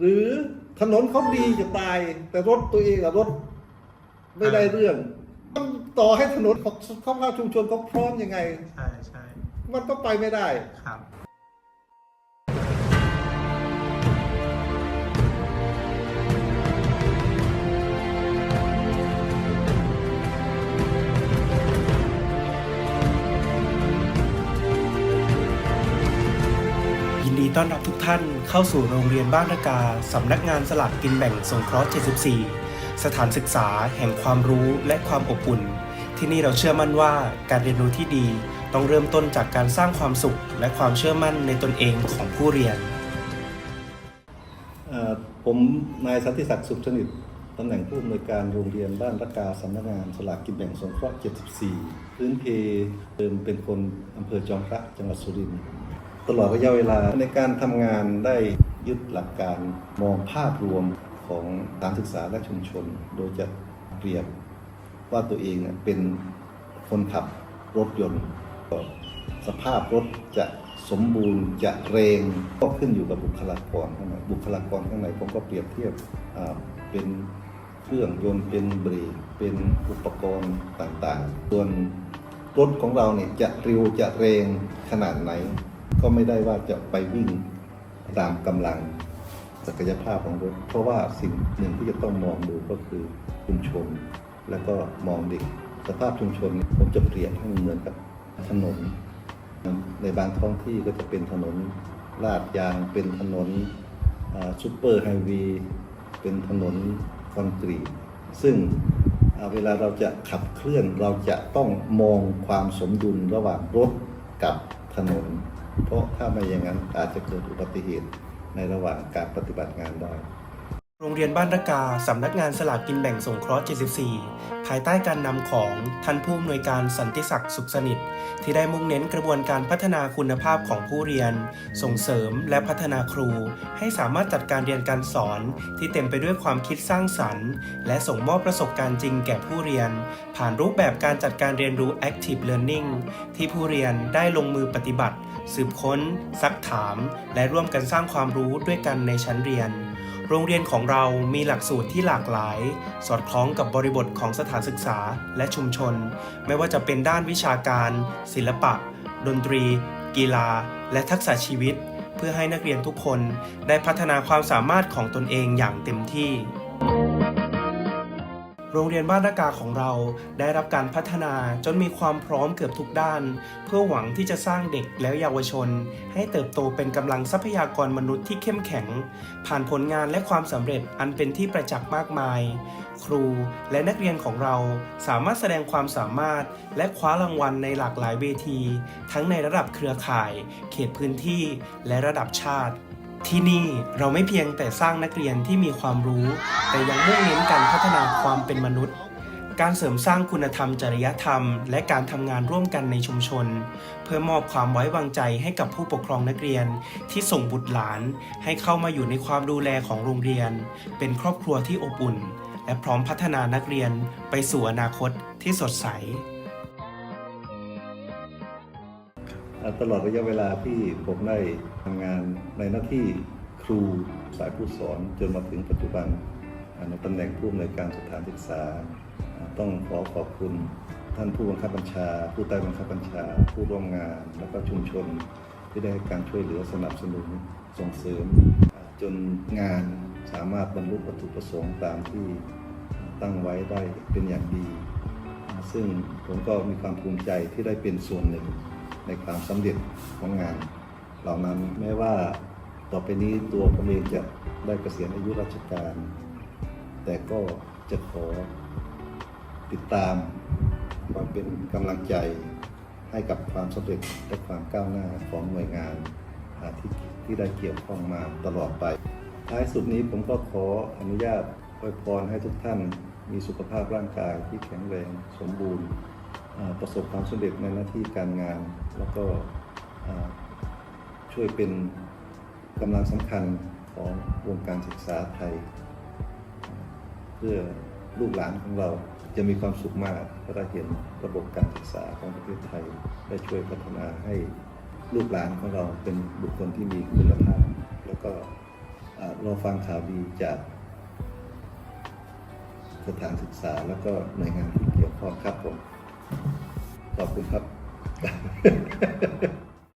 หรือถนนเขาดีจะตาย แต่รถตัวเองอะรถไม่ได้เรื่องมันต่อให้ถนนของสภาพชุมชนเขาพร้อมยังไง ใช่ใช่มันก็ไปไม่ได้ครับ ต้อนรับทุกท่านเข้าสู่โรงเรียนบ้านระกา สำนักงานสลากกินแบ่งสงเคราะห์ 74 สถานศึกษาแห่งความรู้และความอบอุ่น ที่นี่เราเชื่อมั่นว่าการเรียนรู้ที่ดีต้องเริ่มต้นจากการสร้างความสุข และความเชื่อมั่นในตนเองของผู้เรียน ผมนายสันติศักดิ์สุขสนิทตำแหน่งผู้อำนวยการโรงเรียนบ้านรักกาสำนักงานสลากกินแบ่งสงเคราะห์ 74 พื้นเพเดิมเป็นคนอำเภอจอมพระจังหวัดสุรินทร์ ตลอดระยะเวลาในการทำงานได้ยึดหลักการมองภาพรวมของการศึกษาและชุมชน โดยจะเปรียบว่าตัวเองเป็นคนขับรถยนต์สภาพรถจะสมบูรณ์จะเรงก็ขึ้นอยู่กับบุคลากรข้างในบุคลากรข้างในผมก็เปรียบเทียบเป็นเครื่องยนต์เป็นเบรกเป็นอุปกรณ์ต่างๆ ส่วนรถของเราเนี่ยจะเร็วจะเรงขนาดไหน ก็ไม่ได้ว่าจะไปวิ่งตามกำลังศักยภาพของรถ เพราะว่าสิ่งหนึ่งที่จะต้องมองดูก็คือชุมชน แล้วก็มองเด็กสภาพชุมชนผมจะเปรียบให้มันเหมือนกับถนน ในบางท้องที่ก็จะเป็นถนนลาดยางเป็นถนนซูเปอร์ไฮวีย์เป็นถนนคอนกรีต ซึ่งเวลาเราจะขับเคลื่อนเราจะต้องมองความสมดุลระหว่างรถกับถนน เพราะถ้าไม่อย่างนั้นอาจจะเกิดอุบัติเหตุในระหว่างการปฏิบัติงานได้ โรงเรียนบ้านระกา สำนักงานสลากกินแบ่งสงเคราะห์ 74 ภายใต้การนำของท่านผู้อำนวยการสันติศักดิ์สุขสนิท ที่ได้มุ่งเน้นกระบวนการพัฒนาคุณภาพของผู้เรียน ส่งเสริมและพัฒนาครู ให้สามารถจัดการเรียนการสอน ที่เต็มไปด้วยความคิดสร้างสรรค์ และส่งมอบประสบการณ์จริงแก่ผู้เรียน ผ่านรูปแบบการจัดการเรียนรู้ active learning ที่ผู้เรียนได้ลงมือปฏิบัติ สืบค้น ซักถาม และร่วมกันสร้างความรู้ด้วยกันในชั้นเรียน โรงเรียนของเรามีหลักสูตรที่หลากหลาย สอดคล้องกับบริบทของสถานศึกษาและชุมชน ไม่ว่าจะเป็นด้านวิชาการ ศิลปะ ดนตรี กีฬา และทักษะชีวิต เพื่อให้นักเรียนทุกคนได้พัฒนาความสามารถของตนเองอย่างเต็มที่ โรงเรียนบ้านรากาของเราได้รับการพัฒนาจนมีความพร้อมเกือบทุกด้าน เพื่อหวังที่จะสร้างเด็กและเยาวชน ให้เติบโตเป็นกำลังทรัพยากรมนุษย์ที่เข้มแข็ง ผ่านผลงานและความสำเร็จอันเป็นที่ประจักษ์มากมาย ครูและนักเรียนของเราสามารถแสดงความสามารถ และคว้ารางวัลในหลากหลายเวที ทั้งในระดับเครือข่าย เขตพื้นที่ และระดับชาติ ที่นี่เราไม่เพียงแต่สร้างนักเรียนที่มีความรู้ แต่ยังมุ่งเน้นการพัฒนาความเป็นมนุษย์ การเสริมสร้างคุณธรรมจริยธรรม และการทำงานร่วมกันในชุมชน เพื่อมอบความไว้วางใจให้กับผู้ปกครองนักเรียนที่ส่งบุตรหลาน ให้เข้ามาอยู่ในความดูแลของโรงเรียน เป็นครอบครัวที่อบอุ่น และพร้อมพัฒนานักเรียนไปสู่อนาคตที่สดใส ตลอดระยะเวลาที่ผมได้ทำงานในหน้าที่ครูสายผู้สอนจนมาถึงปัจจุบันในตำแหน่งผู้อำนวยการสถานศึกษา ต้องขอขอบคุณท่านผู้บังคับบัญชา ผู้ใต้บังคับบัญชา ผู้ร่วมงาน แล้วก็ชุมชนที่ได้ให้การช่วยเหลือสนับสนุนส่งเสริม จนงานสามารถบรรลุวัตถุประสงค์ตามที่ตั้งไว้ได้เป็นอย่างดี ซึ่งผมก็มีความภูมิใจที่ได้เป็นส่วนหนึ่ง ในความสำเร็จของงาน เหล่านั้นแม้ว่าต่อไปนี้ตัวผมเองจะได้เกษียณอายุราชการ แต่ก็จะขอติดตามความเป็นกำลังใจให้กับความสำเร็จและความก้าวหน้าของหน่วยงานที่ที่ได้เกี่ยวข้องมาตลอดไป ท้ายสุดนี้ผมก็ขออนุญาตอวยพรให้ทุกท่านมีสุขภาพร่างกายที่แข็งแรงสมบูรณ์ ประสบความสำเร็จในหน้าที่การงาน แล้วก็ช่วยเป็นกำลังสำคัญของวงการศึกษาไทย เพื่อลูกหลานของเราจะมีความสุขมากถ้าได้เห็นระบบการศึกษาของประเทศไทยได้ช่วยพัฒนาให้ลูกหลานของเราเป็นบุคคลที่มีคุณภาพ แล้วก็รอฟังข่าวดีจากสถานศึกษาแล้วก็หน่วยงานที่เกี่ยวข้องครับผม ขอบคุณครับ